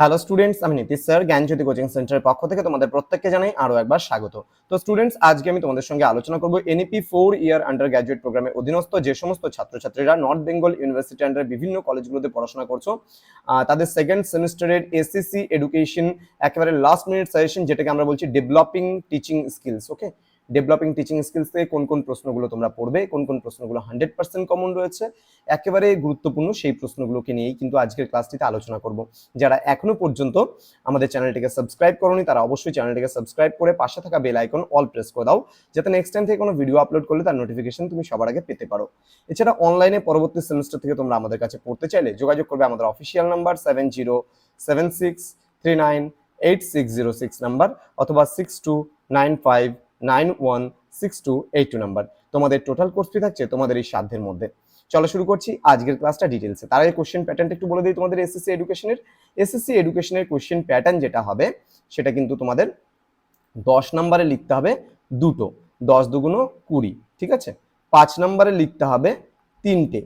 Hello students আমি Nitish sir, জ্ঞানজ্যোতি coaching সেন্টারের পক্ষ থেকে তোমাদের প্রত্যেককে জানাই আরও একবার স্বাগত। তো স্টুডেন্টস আজকে আমি তোমাদের সঙ্গে আলোচনা করব NEP four year under graduate প্রোগ্রামের অধীনস্থ যে সমস্ত ছাত্রছাত্রীরা নর্থ বেঙ্গল ইউনিভার্সিটি আন্ডারে বিভিন্ন কলেজগুলোতে পড়াশোনা করছ তাদের সেকেন্ড সেমিস্টারের এসিসি এডুকেশন একেবারে লাস্ট মিনিট সাজেশন যেটাকে আমরা বলছি developing teaching skills okay developing teaching skills থেকে কোন কোন প্রশ্নগুলো তোমরা পড়বে, কোন কোন প্রশ্নগুলো হান্ড্রেড পার্সেন্ট কমন রয়েছে, একেবারে গুরুত্বপূর্ণ সেই প্রশ্নগুলোকে নিয়েই কিন্তু আজকের ক্লাসটিতে আলোচনা করব। যারা এখনও পর্যন্ত আমাদের চ্যানেলটিকে সাবস্ক্রাইব করোনি, তারা অবশ্যই চ্যানেলটিকে সাবস্ক্রাইব করে পাশে থাকা বেল আইকন অল প্রেস করে দাও, যাতে নেক্সট টাইম থেকে কোনো ভিডিও আপলোড করলে তার নোটিফিকেশন তুমি সবার আগে পেতে পারো। এছাড়া অনলাইনে পরবর্তী সেমিস্টার থেকে তোমরা আমাদের কাছে পড়তে চাইলে যোগাযোগ করবে আমাদের official number seven zero seven six three nine eight six zero six number অথবা six two nine five nine one six two eight two number. তোমাদের টোটাল কোর্স ফি থাকছে তোমাদের এই সাধ্যের মধ্যে। চলো শুরু করছি আজকের ক্লাসটা ডিটেলসে তার আগে কোশ্চেন প্যাটার্নটা একটু বলে দিই তোমাদের এসএসসি এডুকেশনের এসএসসি এডুকেশনের কোশ্চেন প্যাটার্ন যেটা হবে, সেটা কিন্তু তোমাদের দশ নম্বরে লিখতে হবে দুটো। দশ দুগুণ কুড়ি, ঠিক আছে? পাঁচ নম্বরে লিখতে হবে তিনটে।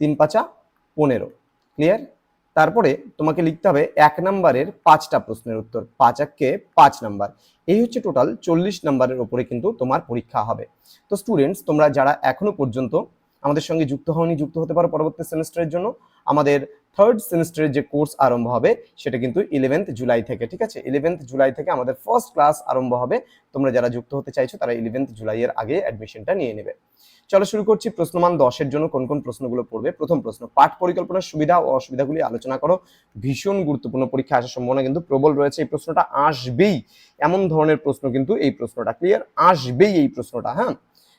তিন পাঁচা পনেরো। ক্লিয়ার তারপরে তোমাকে লিখতে হবে এক নম্বরের পাঁচটা প্রশ্নের উত্তর। পাঁচ এককে পাঁচ নাম্বার। এই হচ্ছে টোটাল চল্লিশ নাম্বারের ওপরে কিন্তু তোমার পরীক্ষা হবে। তো স্টুডেন্টস, তোমরা যারা এখনও পর্যন্ত আমাদের সঙ্গে যুক্ত হওনি, যুক্ত হতে পারো পরবর্তী সেমিস্টারের জন্য। আমাদের থার্ড সেমিস্টারের যে কোর্স আরম্ভ হবে, সেটা কিন্তু ইলেভেন্থ জুলাই থেকে, ঠিক আছে? ইলেভেন্থ জুলাই থেকে আমাদের ফার্স্ট ক্লাস আরম্ভ হবে। তোমরা যারা যুক্ত হতে চাইছো, তারা ইলেভেন্থ জুলাইয়ের আগে অ্যাডমিশনটা নিয়ে নেবে। চলো শুরু করছি প্রশ্নমান দশের জন্য, কোন কোন প্রশ্নগুলো পড়বে? প্রথম প্রশ্ন, পাঠ পরিকল্পনার সুবিধা ও অসুবিধাগুলি আলোচনা করো। ভীষণ গুরুত্বপূর্ণ পরীক্ষা আসার সম্ভাবনা কিন্তু প্রবল রয়েছে। এই প্রশ্নটা আসবেই। এমন ধরনের প্রশ্ন কিন্তু এই প্রশ্নটা ক্লিয়ার আসবেই এই প্রশ্নটা হ্যাঁ?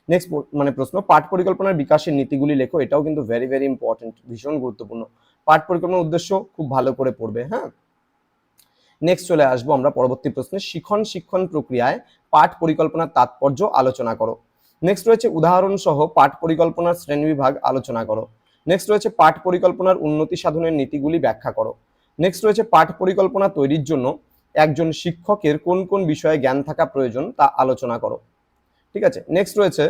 নেক্সট মানে প্রশ্ন, পাঠ পরিকল্পনার বিকাশের নীতিগুলি লেখো, এটাও কিন্তু ভেরি ভেরি ইম্পর্টেন্ট ভীষণ গুরুত্বপূর্ণ। পাঠ পরিকল্পনার উদ্দেশ্য খুব ভালো করে পড়বে হ্যাঁ? নেক্সট চলে আসব আমরা পরবর্তী প্রশ্নে, শিখন শিক্ষণ প্রক্রিয়ায় পাঠ পরিকল্পনার তাৎপর্য আলোচনা করো। নেক্সট রয়েছে উদাহরণ সহ পাঠ পরিকল্পনার শ্রেণীবিভাগ আলোচনা করো। নেক্সট রয়েছে পাঠ পরিকল্পনার উন্নতি সাধনের নীতিগুলি ব্যাখ্যা করো। নেক্সট রয়েছে পাঠ পরিকল্পনা তৈরির জন্য একজন শিক্ষকের কোন কোন বিষয়ে জ্ঞান থাকা প্রয়োজন তা আলোচনা করো। ঠিক আছে? নেক্সট রয়েছে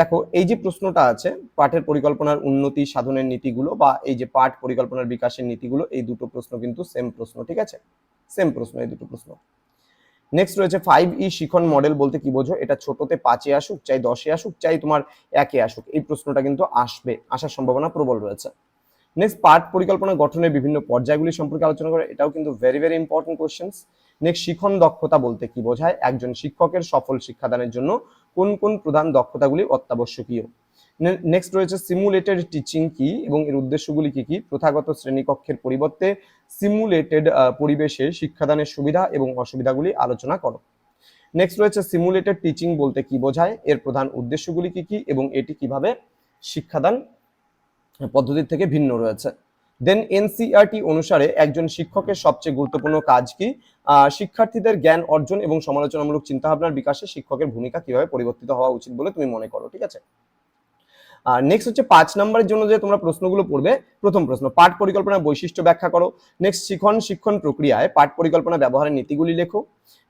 দেখো এই যে প্রশ্নটা আছে, পাঠের পরিকল্পনার উন্নতি সাধনের নীতিগুলো বা এই যে পাঠ পরিকল্পনার বিকাশের নীতিগুলো, এই দুটো প্রশ্ন কিন্তু সেম প্রশ্ন, ঠিক আছে? সেম প্রশ্ন, এই দুটো প্রশ্ন। নেক্সট রয়েছে ফাইভ ই শিখন মডেল বলতে কি বোঝো? এটা ছোটতে পাঁচে আসুক, চাই দশে আসুক, চাই তোমার একে আসুক, এই প্রশ্নটা কিন্তু আসবে, আসার সম্ভাবনা প্রবল রয়েছে। নেক্সট পাঠ পরিকল্পনা গঠনের বিভিন্ন পর্যায়গুলি সম্পর্কে আলোচনা করে, এটাও কিন্তু very very important questions next শিখন দক্ষতা বলতে কি বোঝায়? একজন শিক্ষকের সফল শিক্ষাদানের জন্য কোন কোন প্রধান দক্ষতাগুলি অত্যাবশ্যকীয়? নেক্সট রয়েছে সিমুলেটেড টিচিং কি এবং এর উদ্দেশ্যগুলি কি কি? প্রথাগত শ্রেণীকক্ষের পরিবর্তে সিমুলেটেড পরিবেশে শিক্ষাদানের সুবিধা এবং অসুবিধাগুলি আলোচনা করো। নেক্সট রয়েছে সিমুলেটেড টিচিং বলতে কি বোঝায়? এর প্রধান উদ্দেশ্যগুলি কি কি এবং এটি কীভাবে শিক্ষাদান পদ্ধতির থেকে ভিন্ন রয়েছে? দেন এনসিআরটি অনুসারে একজন শিক্ষকের সবচেয়ে গুরুত্বপূর্ণ কাজ কি? শিক্ষার্থীদের জ্ঞান অর্জন এবং সমালোচনামূলক চিন্তাভাবনার বিকাশে শিক্ষকের ভূমিকা কীভাবে পরিবর্তিত হওয়া উচিত বলে তুমি মনে করো, ঠিক আছে? আর নেক্সট হচ্ছে পাঁচ নম্বরের জন্য যে তোমরা প্রশ্নগুলো পড়বে, প্রথম প্রশ্ন, পাঠ পরিকল্পনার বৈশিষ্ট্য ব্যাখ্যা করো। নেক্সট শিখন, শিক্ষণ প্রক্রিয়ায় পাঠ পরিকল্পনা ব্যবহারের নীতিগুলি লেখো।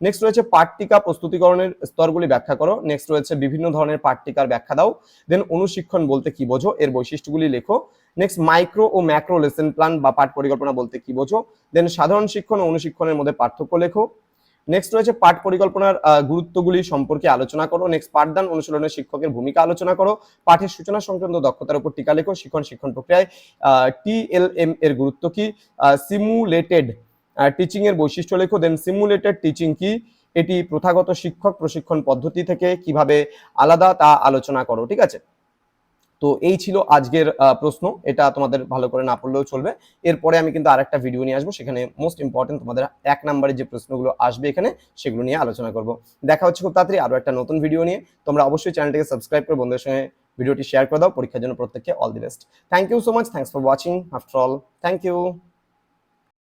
নেক্সট রয়েছে পাঠটিকা প্রস্তুতিকরণের স্তরগুলি ব্যাখ্যা করো। নেক্সট রয়েছে বিভিন্ন ধরনের পাঠটিকার ব্যাখ্যা দাও। দেন অনুশিক্ষণ বলতে কি বোঝো, এর বৈশিষ্ট্যগুলি লেখো। নেক্সট মাইক্রো ও ম্যাক্রো লেসন প্ল্যান বা পাঠ পরিকল্পনা বলতে কি বোঝো। দেন সাধারণ শিক্ষণ ও অনুশিক্ষণের মধ্যে পার্থক্য লেখো। নেক্সট রয়েছে পাঠ পরিকল্পনার গুরুত্বগুলি সম্পর্কে আলোচনা করো। নেক্সট পাঠদান অনুশীলনের শিক্ষকের ভূমিকা আলোচনা করো। পাঠের সূচনা সংক্রান্ত দক্ষতার উপর টিকা লেখো শিক্ষণ শিক্ষণ প্রক্রিয়ায়। টিএলএম এর গুরুত্ব কি? সিমুলেটেড টিচিং এর বৈশিষ্ট্য লেখো। দেন সিমুলেটেড টিচিং কি? এটি প্রথাগত শিক্ষক প্রশিক্ষণ পদ্ধতি থেকে কীভাবে আলাদা তা আলোচনা করো, ঠিক আছে? তো এই ছিল আজকের প্রশ্ন। এটা তোমাদের ভালো করে না পড়লেও চলবে। এরপরে আমি কিন্তু আরেকটা ভিডিও নিয়ে আসব, সেখানে মোস্ট ইম্পর্টেন্ট তোমাদের এক নম্বরে যে প্রশ্নগুলো আসবে এখানে, সেগুলো নিয়ে আলোচনা করব। দেখা হচ্ছে খুব তাড়াতাড়ি আরও একটা নতুন ভিডিও নিয়ে। তোমরা অবশ্যই চ্যানেলটিকে সাবস্ক্রাইব করে বন্ধুদের সঙ্গে ভিডিওটি শেয়ার করে দাও। পরীক্ষার জন্য প্রত্যেককে all the best thank you so much thanks for watching after all thank you